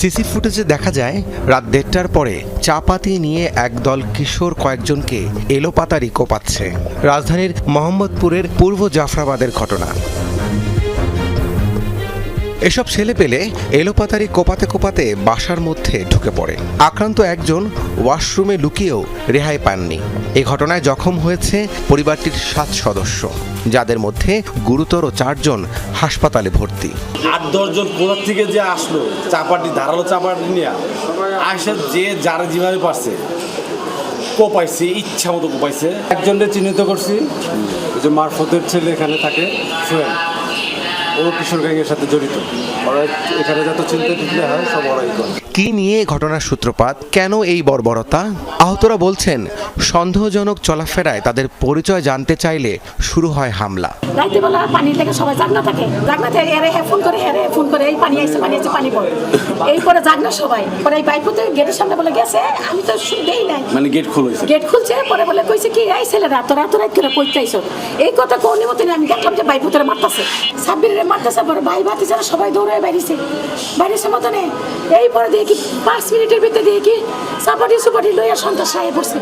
CC ফুটেজে দেখা যায়, রাত দেড়টার পরে চাপাতি নিয়ে একদল কিশোর কয়েকজনকে এলোপাতারি কোপাচ্ছে। রাজধানীর মোহাম্মদপুরের পূর্ব জাফরাবাদের ঘটনা। এসব ছেলে পেলে এলোপাতারি কোপাতে কোপাতে বাসার মধ্যে ঢুকে পড়ে। আক্রান্ত একজন ওয়াশরুমে লুকিয়েও রেহাই পাননি। এ ঘটনায় জখম হয়েছে পরিবারটির সাত সদস্য, যাদের মধ্যে গুরুতর চারজন হাসপাতালে ভর্তি। আট দশজন কোথার থেকে যে আসলো, চাপাটি, ধারালো চাপাটি নিয়ে আসে যে যার যেভাবে পারছে, কোপাইছে ইচ্ছা মতো কোপাইছে। একজনকে চিহ্নিত করছি যে মারফতের ছেলে এখানে থাকে, সোহেল। ও কিশোর গ্যাংয়ের সাথে জড়িত। ওরা এখানে যত চিন্তা টিকলে হয় সব ওরাই করে। কি নিয়ে ঘটনার সূত্রপাত? কেন এই বর্বরতা? আহতরা বলছেন সন্দেহজনক চলাফেরায় তাদের পরিচয় জানতে চাইলে শুরু হয় হামলা। রাইতে বেলা পানি থেকে সবাই জাগনা থাকে। জাগনা থেকে এরে ফোন করে এরে ফোন করে এই পানি আইছে পানি আইছে পানি পড়ে। এই পরে জাগনা সবাই। পরে এই বাইপুতে গেটের সামনে বলে গেছে আমি তো শুনতেই নাই। মানে গেট খুলেছে গেট খুলছে পরে বলে কইছে কি এই ছেলেরা তোরা তোরা করে কইতে এই কথা কোন মতো আমি দেখলাম যে বাইপুতের মারতাছে। সাব্বিরে মারতাছে পরে ভাই ভাতি ছাড়া সবাই দৌড়ে বাইরেছে বাইরেছে মতনে এই পরে দেখি, পাঁচ মিনিটের ভিতরে দেখি সাপাটি সুপাটি লইয়া সন্ত্রাস রায় পড়ছে।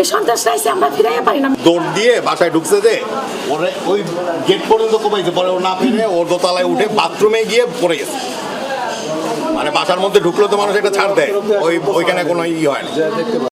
এই সন্ত্রাস রাইছে আমরা ফিরাইয়া পারি না। দৌড় দিয়ে বাসায় ঢুকছে যে, ওরে, ওই গেট পর্যন্ত কোপাইছে, পরে ও না পেরে ওর দোতলায় উঠে বাথরুমে গিয়ে পড়ে গেছে। মানে বাসার মধ্যে ঢুকলো তো মানুষ একটা ছাড় দেয়। ওই ওইখানে কোনো ই হয় না।